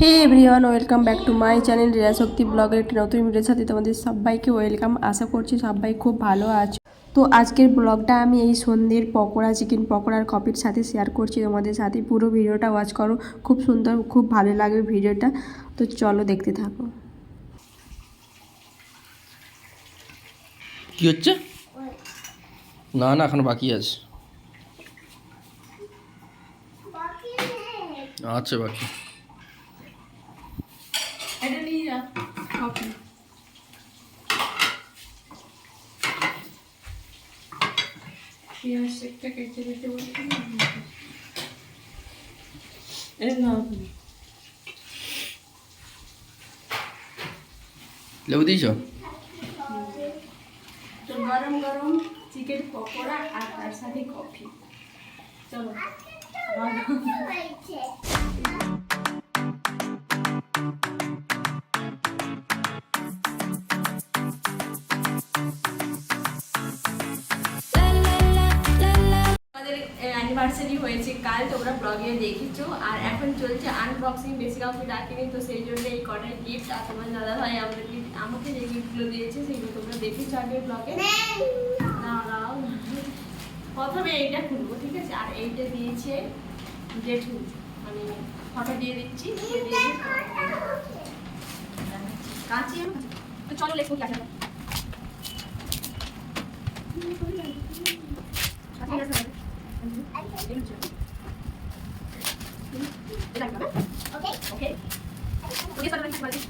Hey everyone welcome back to my channel Riya Shakti ব্লগের একটি নতুন ভিডিওর সাথে তোমাদের সবাইকে ওয়েলকাম আশা করছি সবাই খুব ভালো আছো। তো আজকের ব্লগটা আমি এই সন্ধ্যের পকোড়া চিকেন পকোড়ার কপির সাথে শেয়ার করছি তোমাদের সাথে। পুরো ভিডিওটা ওয়াচ করো খুব সুন্দর খুব ভালো লাগবে ভিডিওটা তো চলো দেখতে থাকো। কি হচ্ছে? না না এখন বাকি আছে। আচ্ছা বাকি। এটা নিয়ে যা কপি পেঁয়াজ একটা কেটে কেটে বলছি লেবু দিয়েছ? তো গরম গরম চিকেন পকোড়া আর তার সাথে কফি চলো হয়েছে কাল তোমরা ব্লগে দেখেছ। আর এখন চলছে আনবক্সিং বেশি কাউকে ডাকিনি তো সেই জন্য এই কটার গিফট আর তোমার দাদা ভাই আমাদেরকে আমাকে যে গিফটগুলো দিয়েছে সেগুলো তোমরা দেখেছ আগে ব্লগে প্রথমে এইটা খুলবো ঠিক আছে? আর এইটা দিয়েছে জেঠু আমি ফটো দিয়ে দিচ্ছি। কাঁচি তো চলো লেখো কি আছে। ওকে ওকে স্যার আমি বলছি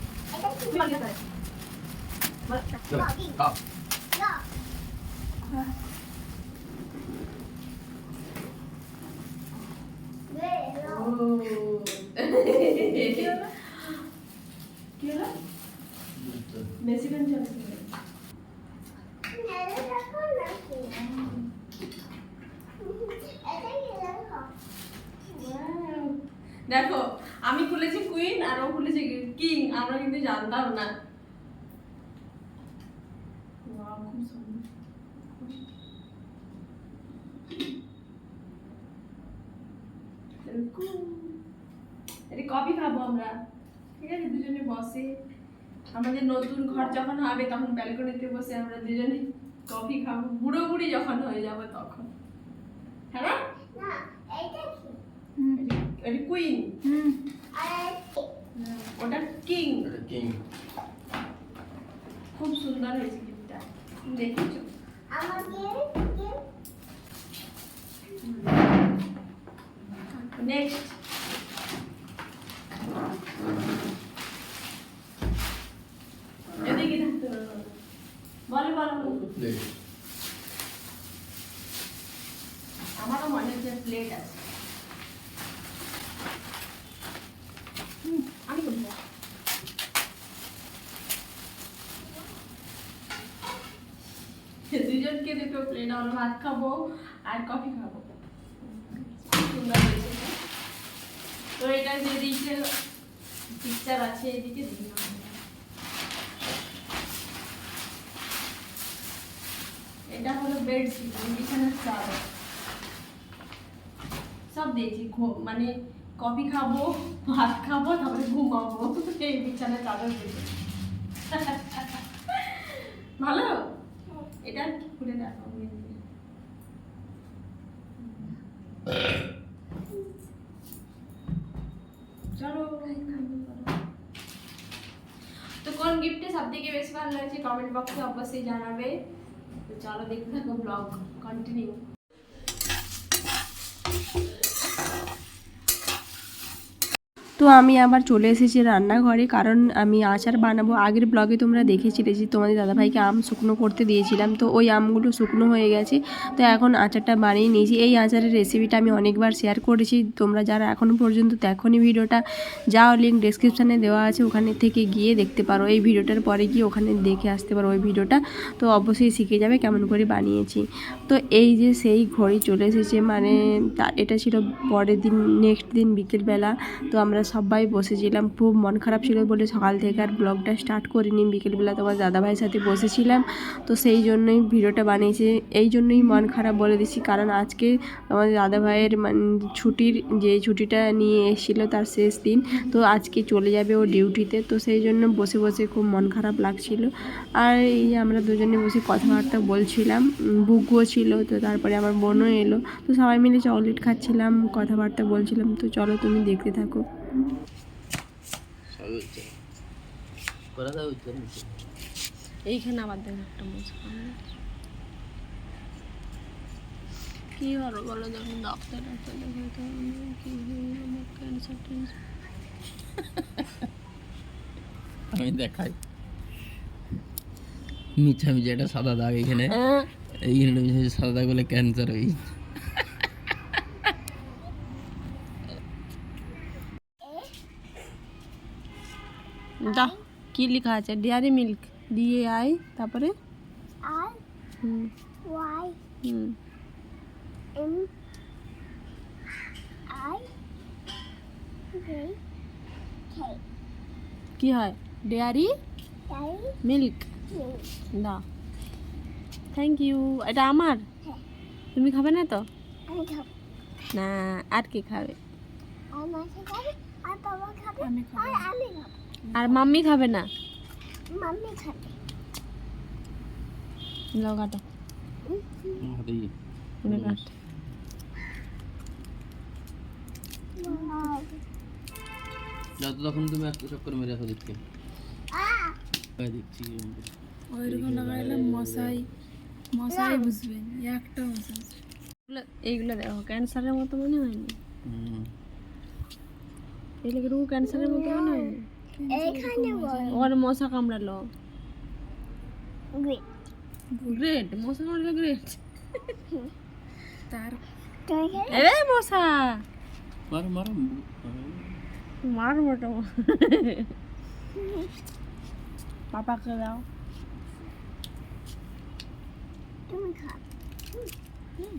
তুমি বলছি স্যার কি হলো মেসিডেন্ট চলছে দেখো আমি খুলেছি কুইন আর ও খুলেছে কিং আমরা কিন্তু জানতাম না। কফি খাব আমরা? ঠিক আছে দুজনে বসে। আমাদের নতুন ঘর যখন হবে তখন ব্যালকনিতে বসে আমরা দুজনে কফি খাব। বুড়ো বুড়ি যখন হয়ে যাব তখন। হ্যাঁ? না? এটা কুইন ওটা কিং কিং খুব সুন্দর হয়েছে গিফটটা দেখেছ নেক্সট এদিকে থাকতে হবে। বলো বলো আমারও মনে হচ্ছে প্লেট আছে হুম, আমি করব দুজনকে দুটো প্লেট আমরা ভাত খাব আর কফি খাব। হয়েছে তো এটা যে দিয়েছে পিকচার আছে, এদিকে এটা হলো বেডশিট বিছানার চাদর সব দিয়েছি মানে কফি খাব, ভাত খাব, তারপরে ঘুমাবো। এই বিছানার চাদর দিয়েছি ভালো? এটা খুলে দেখো চলো তো কোন গিফটে সব থেকে বেশি ভালো লাগছে? কমেন্ট বক্সে অবশ্যই জানাবে। তো চলো দেখতে থাকো ব্লগ কন্টিনিউ তো আমি আবার চলে এসেছি রান্নাঘরে, কারণ আমি আচার বানাবো। আগের ব্লগে তোমরা দেখেছিলে যে তোমাদের দাদাভাইকে আম শুকনো করতে দিয়েছিলাম। তো ওই আমগুলো শুকনো হয়ে গেছে। তো এখন আচারটা বানিয়ে নিয়েছি। এই আচারের রেসিপিটা আমি অনেকবার শেয়ার করেছি। তোমরা যারা এখনও পর্যন্ত দেখোনি ভিডিওটা, যাও লিঙ্ক ডেসক্রিপশানে দেওয়া আছে। ওখানে থেকে গিয়ে দেখতে পারো। এই ভিডিওটার পরে গিয়ে ওখানে দেখে আসতে পারো ওই ভিডিওটা। তো অবশ্যই শিখে যাবে কেমন করে বানিয়েছি। তো এই যে সেই ঘড়ি চলে এসেছে। মানে এটা ছিল পরের দিন নেক্সট দিন বিকেলবেলা। তো আমরা সবাই বসেছিলাম। খুব মন খারাপ ছিল বলে সকাল থেকে আর ব্লগটা স্টার্ট করিনি। বিকেলবেলা তোমার দাদাভাইয়ের সাথে বসেছিলাম। তো সেই জন্যই ভিডিওটা বানিয়েছি। এই জন্যই মন খারাপ বলে দিচ্ছি। কারণ আজকে আমাদের দাদাভাইয়ের মানে ছুটির যে ছুটিটা নিয়ে এসেছিল তার শেষ দিন, তো আজকে চলে যাবে ও ডিউটিতে। তো সেই জন্য বসে বসে খুব মন খারাপ লাগছিল। আর এই আমরা দুজনে বসে কথাবার্তা বলছিলাম বুকুও ছিল, তো তারপরে আমার বোনও এলো। তো সবাই মিলে চকলেট খাচ্ছিলাম, কথাবার্তা বলছিলাম। তো চলো তুমি দেখতে থাকো। এইখানে আবার দেখো একটা কি হলো বলো যখন ডাক্তার কি হলো আমার ক্যান্সার আমি দেখাই। মিছা একটা সাদা দাগ এখানে। এইখানে মিছা মিছা সাদা দাগ বলে ক্যান্সার হয়ে দাও কি লেখা আছে? ডেয়ারি মিল্ক দিয়ে আই তারপরে? I হুম। হুম। M I কি হয়? ডেয়ারি মিল্ক দাও। থ্যাংক ইউ এটা আমার? তুমি খাবে না তো? না আর কি খাবে? খাবে আর বাবা খাবে। আর আমি খাব। আর মাম্মি খাবে না? মাম্মি খাবে। লাও কাটো। যত তখন তুমি একটা চক্কর মেরে দেখতে। হ্যাঁ, দেখছি। ওইরকম লাগাইলে মশাই মশাই বুঝবেন একটা মশাই। এগুলো এইগুলো দেখো ক্যান্সারের মতো মনে হয়নি? হুম। এগুলো ক্যান্সারের মতো মনে হয়নি? এখানে ওর মশা কামড়ালো। গ্রেট গ্রেট মশা কামড়ালো গ্রেট তার এ মশা। মারো মারো। মার মোটো পাপাকে দাও। তুমি খাবে তুমি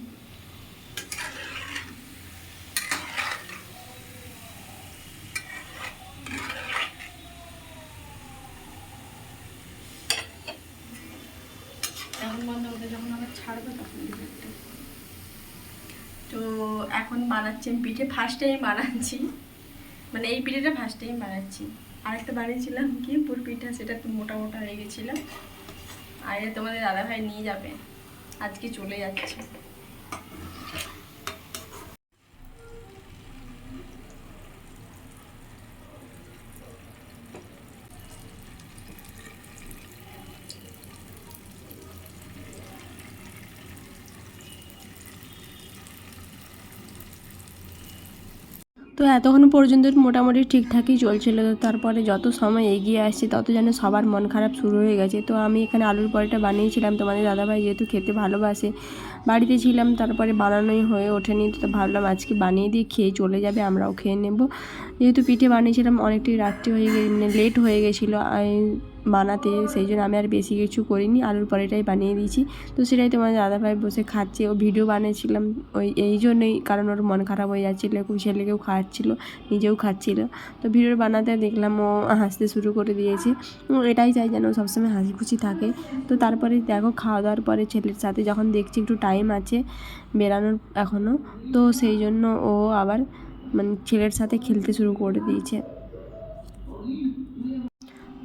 তো এখন বানাচ্ছি আমি পিঠে ফার্স্ট টাইম বানাচ্ছি। মানে এই পিঠেটা ফার্স্ট টাইম বানাচ্ছি। আর একটা বানিয়েছিলাম কি? পুর পিঠা, সেটা একটু মোটা মোটা হয়ে গেছিলাম আর তোমাদের দাদাভাই নিয়ে যাবে। আজকে চলে যাচ্ছে। তো এতক্ষণ পর্যন্ত মোটামুটি ঠিকঠাকই চলছিল। তো তারপরে যত সময় এগিয়ে আসছে, তত যেন সবার মন খারাপ শুরু হয়ে গেছে। তো আমি এখানে আলুর পরোটা বানিয়েছিলাম তোমাদের দাদাভাই যেহেতু খেতে ভালোবাসে। বাড়িতে ছিলাম, তারপরে বানানোই হয়ে ওঠেনি। তো ভাবলাম আজকে বানিয়ে দিয়ে খেয়ে চলে যাবে, আমরাও খেয়ে নেব। যেহেতু পিঠে বানিয়েছিলাম, অনেকটাই রাত্রি হয়ে গিয়ে লেট হয়ে গেছিল। বানাতে, সেই জন্য আমি আর বেশি কিছু করিনি। আলুর পরোটাই বানিয়ে দিয়েছি। তো সেটাই তোমার দাদাভাই বসে খাচ্ছে। ও ভিডিও বানিয়েছিলাম। ওই এই জন্যই, কারণ ওর মন খারাপ হয়ে যাচ্ছিল। খুব ছেলেকেও খাওয়াচ্ছিল, নিজেও খাচ্ছিল। তো ভিডিও বানাতে দেখলাম ও হাসতে শুরু করে দিয়েছে। ও এটাই চাই যেন সবসময় হাসি খুশি থাকে। তো তারপরে দেখো খাওয়া দাওয়ার পরে ছেলের সাথে যখন দেখছি একটু টাইম আছে বেরানোর এখনও তো সেই জন্য ও আবার মানে ছেলের সাথে খেলতে শুরু করে দিয়েছে।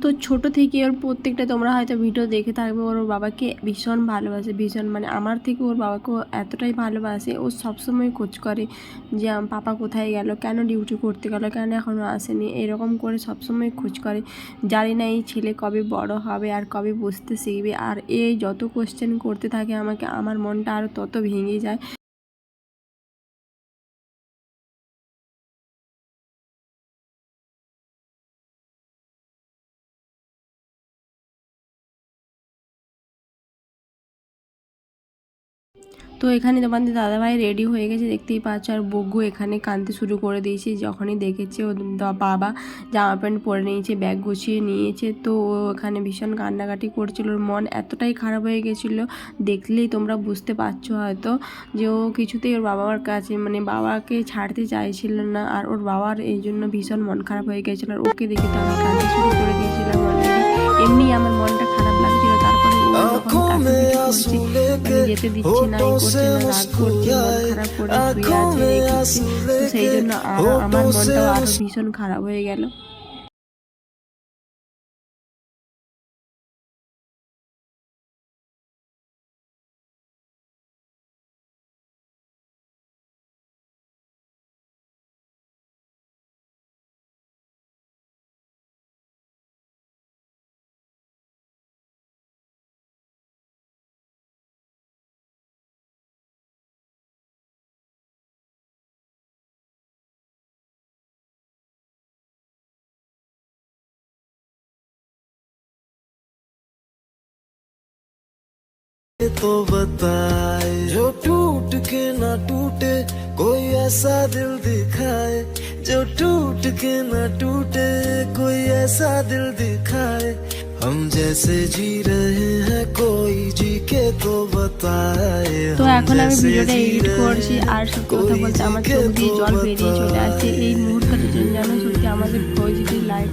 তো ছোট থেকে ওর প্রত্যেকটা তোমরা হয়তো ভিডিও দেখে থাকবে, ওর বাবাকে ভীষণ ভালোবাসে, ভীষণ মানে আমার থেকে ওর বাবাকে এতটাই ভালোবাসে, ও সবসময় খোঁজ করে যে পাপা কোথায় গেল? কেন ডিউটি করতে গেল? কেন এখনও আসেনি? এরকম করে সবসময় খোঁজ করে। জানি না এই ছেলে কবে বড় হবে আর কবে বসতে শিখবে। আর এই যত কোশ্চেন করতে থাকে আমাকে, আমার মনটা আরও তত ভেঙে যায়। তো এখানে তোমাদের দাদাভাই রেডি হয়ে গেছে, দেখতেই পাচ্ছ। আর বগ্গু এখানে কাঁদতে শুরু করে দিয়েছে, যখনই দেখেছে ও বাবা জামা প্যান্ট পরে নিয়েছে, ব্যাগ গুছিয়ে নিয়েছে, তো ও এখানে ভীষণ কান্নাকাটি করছিল। ওর মন এতটাই খারাপ হয়ে গেছিল, দেখলেই তোমরা বুঝতে পারছ হয়তো, যে ও কিছুতেই ওর বাবার কাছে মানে বাবাকে ছাড়তে চাইছিল না। আর ওর বাবার এই জন্য ভীষণ মন খারাপ হয়ে গেছিল, আর ওকে দেখে তো আমি কাঁদতে শুরু করে দিয়েছিলাম এমনি আমার মনটা খারাপ লাগছিল, তারপরে যেতে দিচ্ছি না এই করছে না রাগ করছে খারাপ করে শুয়ে আছে রেখেছি তো সেই জন্য আমার মনটাও আরও ভীষণ খারাপ হয়ে গেল। तो बताए जो टूट के ना टूटे कोई ऐसा दिल दिखाए जो टूट के ना टूटे कोई ऐसा दिल दिखाए हम जैसे जी रहे हैं कोई जी के तो बताए তো हम এখন আমি जैसे ভিডিওটা जी এডিট रहे করছি हैं, আর সত্যি কথা कोई বলতে আমার जी চোখ के দিয়ে तो জল বেরিয়ে চলে আসছে এই बताए। মুহূর্তটা যেন সত্যি আমাদের ফৌজিদের লাইফ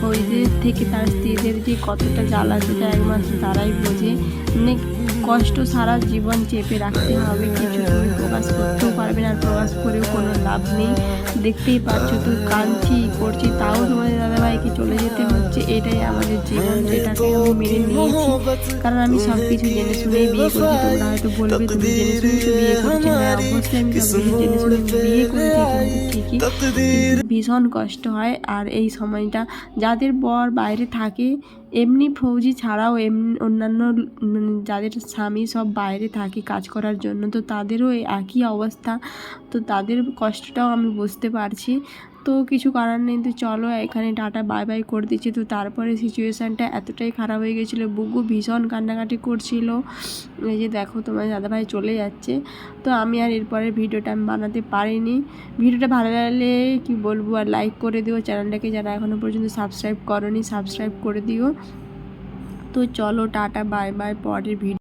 ফৌজিদের থেকে তার স্ত্রীদের যে কতটা জ্বালা সেটা একমাত্র তারাই বোঝে মানে কষ্ট সারা জীবন চেপে রাখতে হবে, কিছু তুমি প্রকাশ করতেও পারবে না প্রকাশ করেও কোনো লাভ নেই। দেখতেই পাচ্ছ তো কাঁদছি করছি, তাও তোমাদের দাদাভাইকে চলে যেতে হচ্ছে, এটাই আমাদের জীবন এটাকে আমি মেনে নিয়েছি। কারণ আমি সব কিছু জেনে শুনেই বিয়ে করেছি, তোমরা হয়তো বলবে তুমি জেনে শুনে তো বিয়ে করেছ হ্যাঁ অবশ্যই আমি সব কিছু জেনে শুনে বিয়ে করেছি ঠিকই। ভীষণ কষ্ট হয়, আর এই সময়টা যাদের বর বাইরে থাকে এমনি ফৌজি ছাড়াও এমনি অন্যান্য যাদের স্বামী সব বাইরে থাকে কাজ করার জন্য, তো তাদেরও একই অবস্থা। তো তাদের কষ্টটাও আমি বুঝতে পারছি। তো কিছু করার নেই, তো চলো এখানে টাটা বাই বাই করে দিচ্ছি। তো তারপরে সিচুয়েশানটা এতটাই খারাপ হয়ে গেছিল, বুকু ভীষণ কান্নাকাটি করছিল। এই যে দেখো তোমার দাদাভাই চলে যাচ্ছে। তো আমি আর এরপরে ভিডিওটা আমি বানাতে পারিনি। ভিডিওটা ভালো লাগলে কি বলব, আর লাইক করে দিও। চ্যানেলটাকে যারা এখনও পর্যন্ত সাবস্ক্রাইব করনি সাবস্ক্রাইব করে দিও। তো চলো টাটা বাই বাই পরের ভিডিও